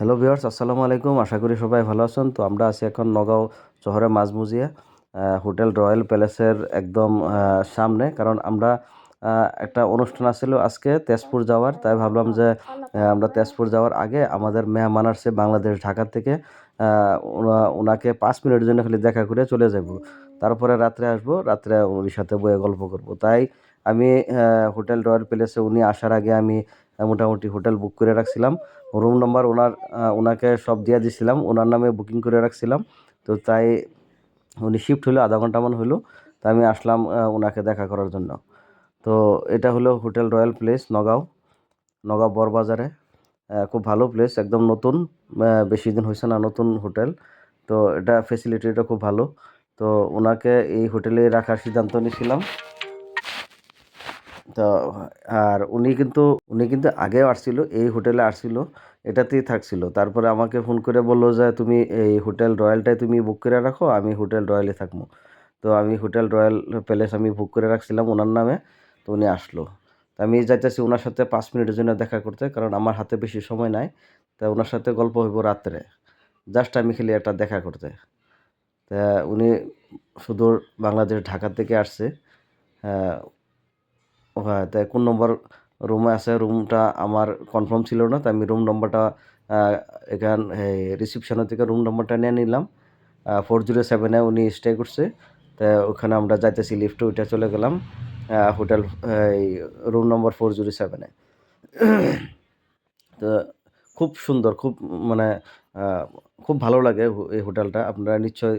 Hello viewers আসসালামু আলাইকুম। আশা করি সবাই ভালো আছেন। তো আমরা আছি এখন নগাঁও শহরে মাঝমুজিয়া হোটেল রয়্যাল প্যালেসের একদম সামনে। কারণ আমরা একটা অনুষ্ঠান আছিল আজকে তেজপুর যাওয়ার। তাই ভাবলাম যে আমরা তেজপুর যাওয়ার আগে আমাদের মেহমান আসছে বাংলাদেশ, ঢাকা থেকে। ওনাকে পাঁচ মিনিটের জন্য খালি দেখা করে চলে যাব। তারপরে রাত্রে আসব। রাত্রে উনির সাথে বয়ে গল্প করব। তাই আমি হোটেল রয়্যাল প্যালেসে উনি আসার আগে আমি মোটামুটি হোটেল বুক করে রাখছিলাম। রুম নাম্বার ওনার ওনাকে সব দিয়ে দিয়েছিলাম ওনার নামে বুকিং করে রাখছিলাম। তো তাই উনি শিফট হলো আধা ঘণ্টা মান হলো। তাই আমি আসলাম ওনাকে দেখা করার জন্য। তো এটা হলো hotel royal place Nagaon. Nagaon বড়বাজারে আহ, খুব ভালো প্লেস একদম নতুন। বেশি দিন হয়েছে না নতুন হোটেল। তো এটা ফেসিলিটিটা খুব ভালো। তো ওনাকে এই হোটেলে রাখার সিদ্ধান্ত নিয়েছিলাম তো, আর উনি কিন্তু উনি কিন্তু আগেও আসছিল, এই হোটেলে আসছিল, এটাতেই থাকছিল। তারপরে আমাকে ফোন করে বলল যে, তুমি এই হোটেল রয়্যালটাই তুমি বুক করে রাখো, আমি হোটেল রয়্যালে থাকব। তো আমি হোটেল রয়্যাল প্যালেস আমি বুক করে রাখছিলাম ওনার নামে, তো উনি আসলো। তো আমি যাইতেছি ওনার সাথে পাঁচ মিনিটের জন্য দেখা করতে, কারণ আমার হাতে বেশি সময় নাই। তা ওনার সাথে গল্প হইব রাত্রে। জাস্ট আমি খেলি একটা দেখা করতে। তা উনি সুদূর বাংলাদেশ ঢাকা থেকে আসছে। হ্যাঁ তাই কোন নম্বর রুমে আছে? রুমটা আমার কনফার্ম ছিল না তাই আমি রুম নম্বরটা এখান রিসিপশনের থেকে রুম নম্বরটা নিয়ে নিলাম। ফোর জিরো সেভেনে উনি স্টে করছে। তা ওখানে আমরা যাইতেছি লিফটে উঠে চলে গেলাম। হোটেল এই রুম নম্বর ফোর জিরো সেভেনে তো খুব সুন্দর, খুব মানে খুব ভালো লাগে এই হোটেলটা আপনারা নিশ্চয়ই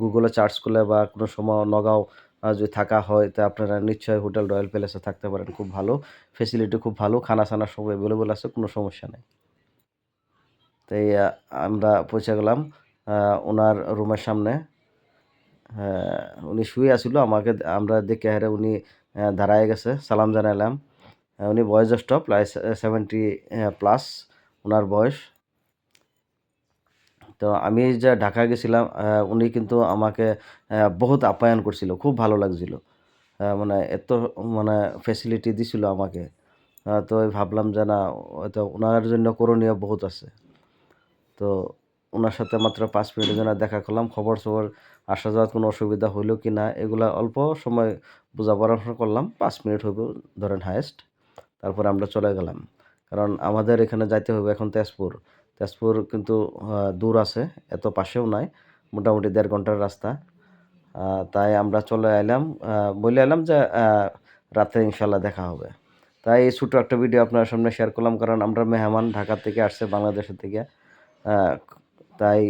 গুগলে সার্চ করলে বা কোনো সময় নগাঁও যদি থাকা হয় তা আপনারা নিশ্চয়ই হোটেল রয়্যাল প্যালেসে থাকতে পারেন। খুব ভালো। ফেসিলিটি খুব ভালো। খানা সানা সব অ্যাভেলেবল আছে কোনো সমস্যা নেই। তাই আমরা পৌঁছে গেলাম ওনার রুমের সামনে। হ্যাঁ, উনি শুয়ে আসিল আমাকে আমরা দেখে হারে উনি দাঁড়ায় গেছে। সালাম জানালাম উনি বয়স জ্যেষ্ঠ প্রায় সেভেন্টি প্লাস ওনার বয়স। তো আমি যে ঢাকা গেছিলাম উনি কিন্তু আমাকে বহুত আপ্যায়ন করছিল, খুব ভালো লাগছিল। মানে এত মানে ফেসিলিটি দিছিল আমাকে। তো ভাবলাম যে না, হয়তো ওনার জন্য করণীয় বহুত আছে। তো ওনার সাথে মাত্র পাঁচ মিনিটের জন্য দেখা করলাম, খবর সবর, আসা যাওয়ার কোনো অসুবিধা হইল কি না, এগুলা অল্প সময় বোঝা পরামর্শ করলাম, পাঁচ মিনিট হইব ধরেন হায়েস্ট তারপরে আমরা চলে গেলাম। কারণ আমাদের এখানে যাইতে হবে এখন তেজপুর। তেজপুর কিন্তু দূর আছে, এত পাশেও নাই, মোটামুটি দেড় ঘণ্টার রাস্তা। তাই আমরা চলে এলাম বলে এলাম যে রাতে ইনশাল্লাহ দেখা হবে। তাই এই ছোটো একটা ভিডিও আপনার সামনে শেয়ার করলাম, কারণ আমরা মেহমান ঢাকা থেকে আসছে, বাংলাদেশের থেকে। তাই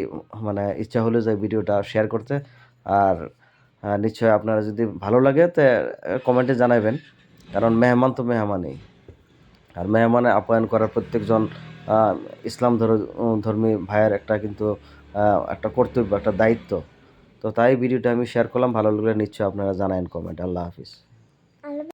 মানে ইচ্ছা হলো যে ভিডিওটা শেয়ার করতে। আর নিশ্চয় আপনারা যদি ভালো লাগে, তো কমেন্টে জানাবেন কারণ মেহমান তো মেহমানই। আর মেহমানে আপ্যায়ন করার প্রত্যেকজন ইসলাম ধর- ধর্মী ভাইয়ের একটা কিন্তু একটা কর্তব্য, একটা দায়িত্ব। তো তাই ভিডিওটা আমি শেয়ার করলাম, ভালো লাগলে নিশ্চয়ই আপনারা জানায়েন কমেন্ট আল্লাহ হাফিজ।